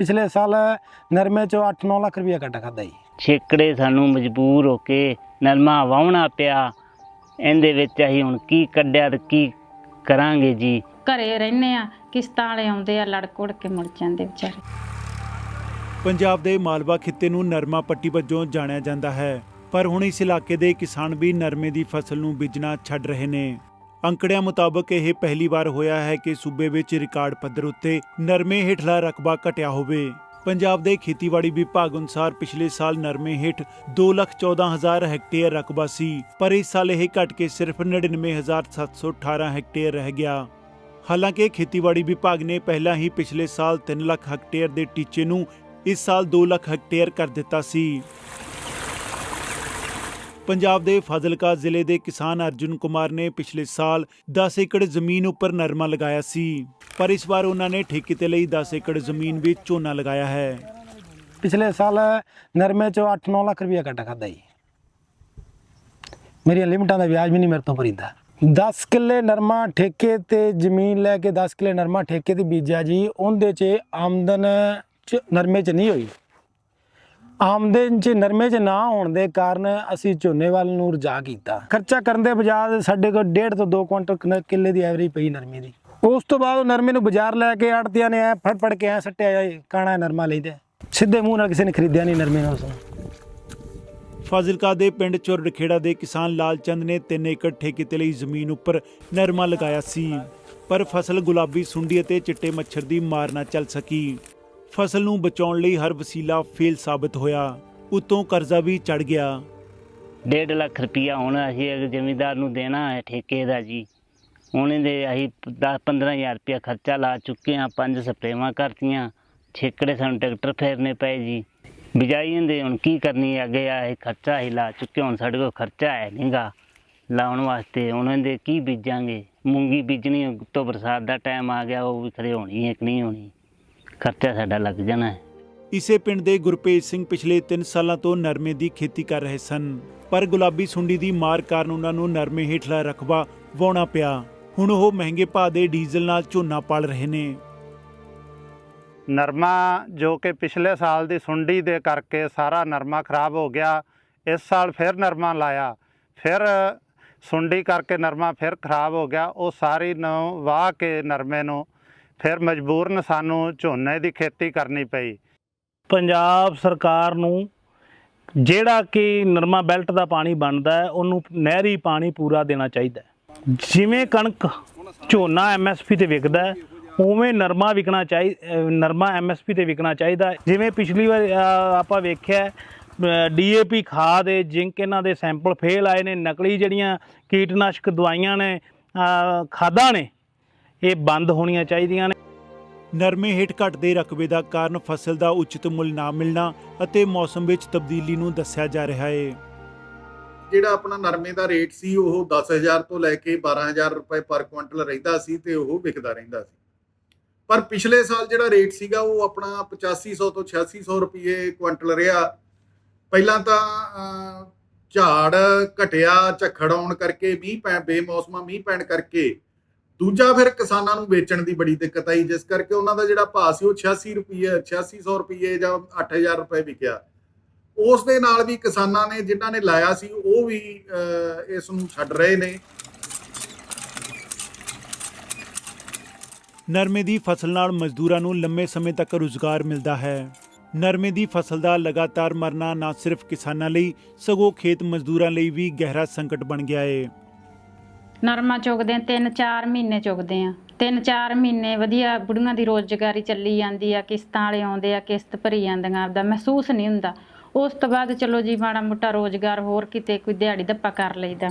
ਪਿਛਲੇ ਸਾਲ ਨਰਮੇ ਚੋਂ 8-9 ਲੱਖ ਰੁਪਇਆ ਕੱਟ ਖਾਦਾ ਜੀ। ਛੇਕੜੇ ਸਾਨੂੰ ਮਜਬੂਰ ਹੋ ਕੇ ਨਰਮਾ ਵਾਹੁਣਾ ਪਿਆ। ਇਹਦੇ ਵਿੱਚ ਅਸੀਂ ਹੁਣ ਕੀ ਕੱਢਿਆ ਤੇ ਕੀ ਕਰਾਂਗੇ ਜੀ? ਘਰੇ ਰਹਿੰਦੇ ਆ ਕਿਸ਼ਤਾਂ ਵਾਲੇ ਆਉਂਦੇ ਆ ਲੜ ਘੁੜ ਕੇ ਮੁੜ ਜਾਂਦੇ ਵਿਚਾਰੇ। ਪੰਜਾਬ ਦੇ ਮਾਲਵਾ ਖਿੱਤੇ ਨੂੰ ਨਰਮਾ ਪੱਟੀ ਵਜੋਂ ਜਾਣਿਆ ਜਾਂਦਾ ਹੈ ਪਰ ਹੁਣ ਇਸ ਇਲਾਕੇ ਦੇ ਕਿਸਾਨ ਵੀ ਨਰਮੇ ਦੀ ਫਸਲ ਨੂੰ ਬੀਜਣਾ ਛੱਡ ਰਹੇ ਨੇ। ਅੰਕੜਿਆਂ ਮੁਤਾਬਕ ਇਹ ਪਹਿਲੀ ਵਾਰ ਹੋਇਆ ਹੈ ਕਿ ਸੂਬੇ ਵਿੱਚ ਰਿਕਾਰਡ ਪੱਧਰ ਉੱਤੇ ਨਰਮੇ ਹੇਠਲਾ ਰਕਬਾ ਘਟਿਆ ਹੋਵੇ। ਪੰਜਾਬ ਦੇ ਖੇਤੀਬਾੜੀ ਵਿਭਾਗ ਅਨੁਸਾਰ ਪਿਛਲੇ ਸਾਲ ਨਰਮੇ ਹੇਠ 214000 ਹੈਕਟੇਅਰ ਰਕਬਾ ਸੀ, ਪਰ ਇਸ ਸਾਲ ਇਹ ਘਟ ਕੇ ਸਿਰਫ 99718 ਹੈਕਟੇਅਰ ਰਹਿ ਗਿਆ। ਹਾਲਾਂਕਿ ਖੇਤੀਬਾੜੀ ਵਿਭਾਗ ਨੇ ਪਹਿਲਾਂ ਹੀ ਪਿਛਲੇ ਸਾਲ 3 ਲੱਖ ਹੈਕਟੇਅਰ ਦੇ ਟੀਚੇ ਨੂੰ ਇਸ ਸਾਲ 2 ਲੱਖ ਹੈਕਟੇਅਰ ਕਰ ਦਿੱਤਾ ਸੀ। ਪੰਜਾਬ ਦੇ ਫਾਜ਼ਿਲਕਾ ਜ਼ਿਲ੍ਹੇ ਦੇ ਕਿਸਾਨ ਅਰਜੁਨ ਕੁਮਾਰ ਨੇ ਪਿਛਲੇ ਸਾਲ 10 ਏਕੜ ਜ਼ਮੀਨ ਉੱਪਰ ਨਰਮਾ ਲਗਾਇਆ ਸੀ, ਪਰ ਇਸ ਵਾਰ ਉਹਨਾਂ ਨੇ ਠੇਕੇ ਤੇ ਲਈ 10 ਏਕੜ ਜ਼ਮੀਨ ਵਿੱਚ ਝੋਨਾ ਲਗਾਇਆ ਹੈ। ਪਿਛਲੇ ਸਾਲ ਨਰਮੇ ਚੋਂ 8-9 ਲੱਖ ਰੁਪਇਆ ਕੱਟ ਖਾਦਾ ਜੀ। ਮੇਰੀਆਂ ਲਿਮਟਾਂ ਦਾ ਵਿਆਜ ਵੀ ਨਹੀਂ ਮੇਰੇ ਤੋਂ ਭਰੀਦਾ। 10 ਕਿੱਲੇ ਨਰਮਾ ਠੇਕੇ ਤੇ ਜ਼ਮੀਨ ਲੈ ਕੇ 10 ਕਿੱਲੇ ਨਰਮਾ ਠੇਕੇ ਤੇ ਬੀਜਿਆ ਜੀ, ਉਹਦੇ 'ਚ ਆਮਦਨ ਚ ਨਰਮੇ 'ਚ ਨਹੀਂ ਹੋਈ। ਆਮਦਨ 'ਚ ਨਰਮੇ 'ਚ ਨਾ ਹੋਣ ਦੇ ਕਾਰਨ ਅਸੀਂ ਝੋਨੇ ਵੱਲ ਨੂੰ ਰਜਾ ਕੀਤਾ। ਖਰਚਾ ਕਰਨ ਦੇ ਬਜਾਏ ਸਾਡੇ ਕੋਲ 1.5 ਤੋਂ 2 ਕੁਇੰਟਲ ਕਿੱਲੇ ਦੀ ਐਵਰੇਜ ਪਈ ਨਰਮੇ ਦੀ। ਉਸ ਤੋਂ ਬਾਅਦ ਨਰਮੇ ਨੂੰ ਬਾਜ਼ਾਰ ਲੈ ਕੇ ਆੜਤੀਆਂ ਨੇ ਐ ਫੜ ਫੜ ਕੇ ਐ ਸੱਟਿਆ ਇਹ ਕਾਣਾ ਨਰਮਾ ਲਈਦਾ ਸਿੱਧੇ ਮੂੰਹ ਨਾਲ ਕਿਸੇ ਨੇ ਖਰੀਦਿਆ ਨਹੀਂ ਨਰਮੇ ਨੂੰ ਉਸ ਨੂੰ। ਫਾਜ਼ਿਲਕਾ ਦੇ ਪਿੰਡ ਚੁਰਖੇੜਾ ਦੇ ਕਿਸਾਨ ਲਾਲ ਚੰਦ ਨੇ 3 ਏਕੜ ਠੇਕੇ ਤੇ ਲਈ ਜ਼ਮੀਨ ਉੱਪਰ ਨਰਮਾ ਲਗਾਇਆ ਸੀ। ਪਰ ਫਸਲ ਗੁਲਾਬੀ ਸੁੰਡੀ ਅਤੇ ਚਿੱਟੇ ਮੱਛਰ ਦੀ ਮਾਰ ਨਾ ਚੱਲ ਸਕੀ। ਫਸਲ ਨੂੰ ਬਚਾਉਣ ਲਈ ਹਰ ਵਸੀਲਾ ਫੇਲ ਸਾਬਤ ਹੋਇਆ, ਉਤੋਂ ਕਰਜ਼ਾ ਵੀ ਚੜ ਗਿਆ। 1.5 ਲੱਖ ਰੁਪਈਆ ਹੁਣ ਅਸੀਂ ਅਗਰ ਜ਼ਮੀਂਦਾਰ ਨੂੰ ਦੇਣਾ ਹੈ ਠੇਕੇ ਦਾ ਜੀ ਉਹਨੇ ਇਹਦੇ ਅਸੀਂ 10 15000 ਰੁਪਇਆ ਖਰਚਾ ਲਾ ਚੁੱਕੇ ਹਾਂ, ਪੰਜ ਸਪਰੇਵਾਂ ਕਰਤੀਆਂ, ਛੇਕੜੇ ਸਾਨੂੰ ਟਰੈਕਟਰ ਫੇਰਨੇ ਪਏ ਜੀ। ਬਿਜਾਈ ਇਹਦੇ ਹੁਣ ਕੀ ਕਰਨੀ ਅੱਗੇ ਆ ਇਹ ਖਰਚਾ ਹੀ ਲਾ ਚੁੱਕੇ ਹੁਣ ਸਾਡੇ ਕੋਲ ਖਰਚਾ ਹੈ ਨਹੀਂਗਾ ਲਾਉਣ ਵਾਸਤੇ ਹੁਣ ਇਹਦੇ ਕੀ ਬੀਜਾਂਗੇ? ਮੂੰਗੀ ਬੀਜਣੀ ਤੋਂ ਬਰਸਾਤ ਦਾ ਟਾਈਮ ਆ ਗਿਆ, ਉਹ ਵੀ ਖਰੇ ਹੋਣੀ ਹੈ ਕਿ ਨਹੀਂ ਹੋਣੀ? ਖਰਚਾ ਸਾਡਾ ਲੱਗ ਜਾਣਾ ਹੈ। ਇਸੇ ਪਿੰਡ ਦੇ ਗੁਰਪ੍ਰੀਤ ਸਿੰਘ ਪਿਛਲੇ 3 ਸਾਲਾਂ ਤੋਂ ਨਰਮੇ ਦੀ ਖੇਤੀ ਕਰ ਰਹੇ ਸਨ ਪਰ ਗੁਲਾਬੀ ਸੁੰਡੀ ਦੀ ਮਾਰ ਕਾਰਨ ਉਹਨਾਂ ਨੂੰ ਨਰਮੇ ਹੇਠਲਾ ਰਕਬਾ ਵਾਉਣਾ ਪਿਆ। ਹੁਣ ਉਹ ਮਹਿੰਗੇ ਭਾਅ ਦੇ ਡੀਜ਼ਲ ਨਾਲ ਝੋਨਾ ਪਾਲ ਰਹੇ ਨੇ। ਨਰਮਾ ਜੋ ਕਿ ਪਿਛਲੇ ਸਾਲ ਦੀ ਸੁੰਡੀ ਦੇ ਕਰਕੇ ਸਾਰਾ ਨਰਮਾ ਖਰਾਬ ਹੋ ਗਿਆ ਇਸ ਸਾਲ ਫਿਰ ਨਰਮਾ ਲਾਇਆ। ਫਿਰ ਸੁੰਡੀ ਕਰਕੇ ਨਰਮਾ ਫਿਰ ਖਰਾਬ ਹੋ ਗਿਆ ਉਹ ਸਾਰੀ ਨੂੰ ਵਾਹ ਕੇ ਨਰਮੇ ਨੂੰ ਫਿਰ ਮਜਬੂਰਨ ਸਾਨੂੰ ਝੋਨੇ ਦੀ ਖੇਤੀ ਕਰਨੀ ਪਈ। ਪੰਜਾਬ ਸਰਕਾਰ ਨੂੰ ਜਿਹੜਾ ਕਿ ਨਰਮਾ ਬੈਲਟ ਦਾ ਪਾਣੀ ਬਣਦਾ ਹੈ, ਉਹਨੂੰ ਨਹਿਰੀ ਪਾਣੀ ਪੂਰਾ ਦੇਣਾ ਚਾਹੀਦਾ ਜਿਵੇਂ ਕਣਕ ਝੋਨਾ ਐਮਐਸਪੀ ਤੇ ਵਿਕਦਾ ਹੈ, ਉਵੇਂ ਨਰਮਾ ਵਿਕਣਾ ਚਾਹੀਦਾ ਨਰਮਾ ਐਮਐਸਪੀ ਤੇ ਵਿਕਣਾ ਚਾਹੀਦਾ ਜਿਵੇਂ ਪਿਛਲੀ ਵਾਰ ਆਪਾਂ ਵੇਖਿਆ ਡੀਏਪੀ ਖਾਦ ਦੇ ਜਿੰਕ ਇਹਨਾਂ ਦੇ ਸੈਂਪਲ ਫੇਲ ਆਏ ਨੇ, ਨਕਲੀ ਜਿਹੜੀਆਂ ਕੀਟਨਾਸ਼ਕ ਦਵਾਈਆਂ ਨੇ ਖਾਦਾਂ ਨੇ ਇਹ ਬੰਦ ਹੋਣੀਆਂ ਚਾਹੀਦੀਆਂ ਨੇ। ਨਰਮੇ ਹੇਠ ਘਟਦੇ ਰਕਬੇ ਦਾ ਕਾਰਨ ਫਸਲ ਦਾ ਉਚਿਤ ਮੁੱਲ ਨਾ ਮਿਲਣਾ ਅਤੇ ਮੌਸਮ ਵਿੱਚ ਤਬਦੀਲੀ ਨੂੰ ਦੱਸਿਆ ਜਾ ਰਿਹਾ ਹੈ ਜਿਹੜਾ ਆਪਣਾ ਨਰਮੇ ਦਾ ਰੇਟ ਸੀ ਉਹ 10000 ਤੋਂ ਲੈ ਕੇ 12000 ਰੁਪਏ ਪਰ ਕੁਇੰਟਲ ਰਹਿੰਦਾ ਸੀ ਤੇ ਉਹ ਵਿਕਦਾ ਰਹਿੰਦਾ ਸੀ। ਪਰ ਪਿਛਲੇ ਸਾਲ ਜਿਹੜਾ ਰੇਟ ਸੀਗਾ ਉਹ ਆਪਣਾ 8500 ਤੋਂ 8600 ਰੁਪਏ ਕੁਇੰਟਲ ਰਿਹਾ। ਪਹਿਲਾਂ ਤਾਂ ਝਾੜ ਘਟਿਆ ਝੱਖੜ ਆਉਣ ਕਰਕੇ ਮੀਂਹ ਪੈ ਬੇਮੌਸਮਾ ਮੀਂਹ ਪੈਣ ਕਰਕੇ ਦੂਜਾ ਫਿਰ ਕਿਸਾਨਾਂ ਨੂੰ ਵੇਚਣ ਦੀ ਬੜੀ ਦਿੱਕਤ ਆਈ, ਜਿਸ ਕਰਕੇ ਉਹਨਾਂ ਦਾ ਜਿਹੜਾ ਭਾਅ ਸੀ ਉਹ 86 ਰੁਪਏ 8600 ਰੁਪਏ ਜਾਂ 8000 ਰੁਪਏ ਵਿਕਿਆ। ਉਸ ਦੇ ਨਾਲ ਵੀ ਕਿਸਾਨਾਂ ਨੇ, ਜਿਨ੍ਹਾਂ ਨੇ ਲਾਇਆ ਸੀ, ਉਹ ਵੀ ਇਸ ਨੂੰ ਛੱਡ ਰਹੇ ਨੇ। ਨਰਮੇ ਦੀ ਫਸਲ ਨਾਲ ਮਜ਼ਦੂਰਾਂ ਨੂੰ ਲੰਮੇ ਸਮੇਂ ਤੱਕ ਰੁਜ਼ਗਾਰ ਮਿਲਦਾ ਹੈ। ਨਰਮੇ ਦੀ ਫਸਲ ਦਾ ਲਗਾਤਾਰ ਮਰਨਾ ਨਾ ਸਿਰਫ ਕਿਸਾਨਾਂ ਲਈ, ਸਗੋਂ ਖੇਤ ਮਜ਼ਦੂਰਾਂ ਲਈ ਵੀ ਗਹਿਰਾ ਸੰਕਟ ਬਣ ਗਿਆ ਹੈ ਨਰਮਾ ਚੁਗਦੇ ਆ ਤਿੰਨ ਚਾਰ ਮਹੀਨੇ ਚੁਗਦੇ ਆ ਤਿੰਨ ਚਾਰ ਮਹੀਨੇ ਵਧੀਆ ਬੁੜੀਆਂ ਦੀ ਰੋਜ਼ਗਾਰੀ ਚੱਲੀ ਜਾਂਦੀ ਆ, ਕਿਸ਼ਤਾਂ ਵਾਲੇ ਆਉਂਦੇ ਆ, ਕਿਸ਼ਤ ਭਰੀ ਜਾਂਦੀਆਂ, ਆਪਦਾ ਮਹਿਸੂਸ ਨਹੀਂ ਹੁੰਦਾ। ਉਸ ਤੋਂ ਬਾਅਦ ਚਲੋ ਜੀ, ਮਾੜਾ ਮੋਟਾ ਰੋਜ਼ਗਾਰ ਹੋਰ ਕਿਤੇ ਕੋਈ ਦਿਹਾੜੀ ਦੱਪਾ ਕਰ ਲਈਦਾ।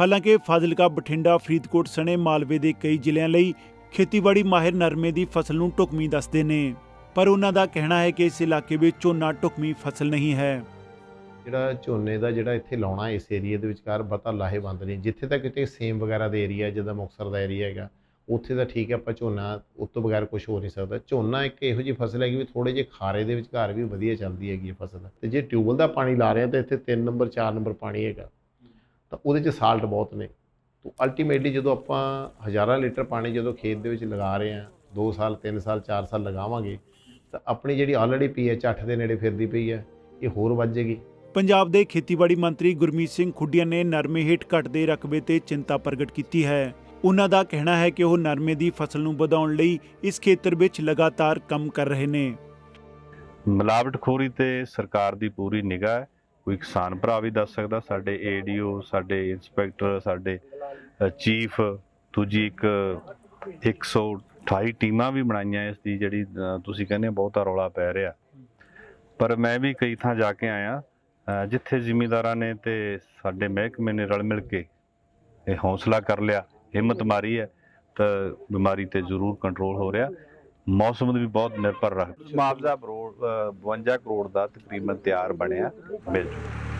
ਹਾਲਾਂਕਿ ਫਾਜ਼ਿਲਕਾ, ਬਠਿੰਡਾ, ਫਰੀਦਕੋਟ ਸਣੇ ਮਾਲਵੇ ਦੇ ਕਈ ਜ਼ਿਲ੍ਹਿਆਂ ਲਈ ਖੇਤੀਬਾੜੀ ਮਾਹਿਰ ਨਰਮੇ ਦੀ ਫਸਲ ਨੂੰ ਢੁਕਵੀਂ ਦੱਸਦੇ ਨੇ। ਪਰ ਉਹਨਾਂ ਦਾ ਕਹਿਣਾ ਹੈ ਕਿ ਇਸ ਇਲਾਕੇ ਵਿੱਚ ਝੋਨਾ ਢੁਕਵੀਂ ਫਸਲ ਨਹੀਂ ਹੈ। ਜਿਹੜਾ ਝੋਨੇ ਦਾ ਜਿਹੜਾ ਇੱਥੇ ਲਾਉਣਾ ਇਸ ਏਰੀਆ ਦੇ ਵਿਚਕਾਰ ਬਤਾ ਲਾਹੇਵੰਦ ਨਹੀਂ ਜਿੱਥੇ ਤੱਕ ਕਿਤੇ ਸੇਮ ਵਗੈਰਾ ਦੇ ਏਰੀਆ ਜਿੱਦਾਂ ਮੁਕਤਸਰ ਦਾ ਏਰੀਆ ਹੈਗਾ, ਉੱਥੇ ਤਾਂ ਠੀਕ ਹੈ, ਆਪਾਂ ਝੋਨਾ ਉਸ ਤੋਂ ਬਗੈਰ ਕੁਝ ਹੋ ਨਹੀਂ ਸਕਦਾ। ਝੋਨਾ ਇੱਕ ਇਹੋ ਜਿਹੀ ਫਸਲ ਹੈਗੀ ਵੀ ਥੋੜੇ ਜਿਹੇ ਖਾਰੇ ਦੇ ਵਿਚਕਾਰ ਵੀ ਵਧੀਆ ਚੱਲਦੀ ਹੈਗੀ ਇਹ ਫਸਲ। ਤੇ ਜੇ ਟਿਊਬਲ ਦਾ ਪਾਣੀ ਲਾ ਰਹੇ ਆ, ਤਾਂ ਇੱਥੇ 3 ਨੰਬਰ 4 ਨੰਬਰ ਪਾਣੀ ਹੈਗਾ। ਤਾਂ ਉਹਦੇ 'ਚ ਸਾਲਟ ਬਹੁਤ ਨੇ। ਤਾਂ ਅਲਟੀਮੇਟਲੀ ਜਦੋਂ ਆਪਾਂ ਹਜ਼ਾਰਾਂ ਲੀਟਰ ਪਾਣੀ ਜਦੋਂ ਖੇਤ ਦੇ ਵਿੱਚ ਲਗਾ ਰਹੇ ਆ 2 ਸਾਲ 3 ਸਾਲ 4 ਸਾਲ ਲਗਾਵਾਂਗੇ, ਤਾਂ ਆਪਣੀ ਜਿਹੜੀ ਆਲਰੇਡੀ ਪੀਐਚ 8 ਦੇ ਨੇੜੇ ਫਿਰਦੀ ਪਈ ਹੈ, ਇਹ ਹੋਰ ਵੱਧ ਜਾਏਗੀ। ਪੰਜਾਬ ਦੇ ਖੇਤੀਬਾੜੀ ਮੰਤਰੀ ਗੁਰਮੀਤ ਸਿੰਘ ਖੁੱਡੀਆਂ ਨੇ ਨਰਮੇ ਹੇਠ ਘਟਦੇ ਰਕਬੇ ਤੇ ਚਿੰਤਾ ਪ੍ਰਗਟ ਕੀਤੀ ਹੈ। ਉਹਨਾਂ ਦਾ ਕਹਿਣਾ ਹੈ ਕਿ ਉਹ ਨਰਮੇ ਦੀ ਫਸਲ ਨੂੰ ਵਧਾਉਣ ਲਈ ਇਸ ਖੇਤਰ ਵਿੱਚ ਲਗਾਤਾਰ ਕੰਮ ਕਰ ਰਹੇ ਨੇ। ਮਿਲਾਵਟਖੋਰੀ ਤੇ ਸਰਕਾਰ ਦੀ ਪੂਰੀ ਨਿਗਾਹ ਹੈ। ਕੋਈ ਕਿਸਾਨ ਭਰਾ ਵੀ ਦੱਸ ਸਕਦਾ, ਸਾਡੇ ਏਡੀਓ ਸਾਡੇ ਇੰਸਪੈਕਟਰ, ਸਾਡੇ ਚੀਫ, ਦੂਜੀ ਇੱਕ 128 ਟੀਮਾਂ ਵੀ ਬਣਾਈਆਂ ਇਸ ਦੀ ਜਿਹੜੀ ਤੁਸੀਂ ਕਹਿੰਦੇ ਹੋ, ਬਹੁਤਾ ਰੌਲਾ ਪੈ ਰਿਹਾ। ਪਰ ਮੈਂ ਵੀ ਕਈ ਥਾਂ ਜਾ ਕੇ ਆਇਆ। ਜਿੱਥੇ ਜ਼ਿਮੀਂਦਾਰਾਂ ਨੇ ਤੇ ਸਾਡੇ ਮਹਿਕਮੇ ਨੇ ਰਲ ਮਿਲ ਕੇ ਇਹ ਹੌਸਲਾ ਕਰ ਲਿਆ ਹਿੰਮਤ ਮਾਰੀ ਹੈ ਤਾਂ ਬਿਮਾਰੀ ਤੇ ਜ਼ਰੂਰ ਕੰਟਰੋਲ ਹੋ ਰਿਹਾ। ਮੌਸਮ ਤੇ ਵੀ ਬਹੁਤ ਨਿਰਭਰ ਰੱਖ ਮੁਆਵਜ਼ਾ ਕਰੋੜ 52 ਕਰੋੜ ਦਾ ਤਕਰੀਬਨ ਤਿਆਰ ਬਣਿਆ। ਮਿਲ ਚੁੱਕਾ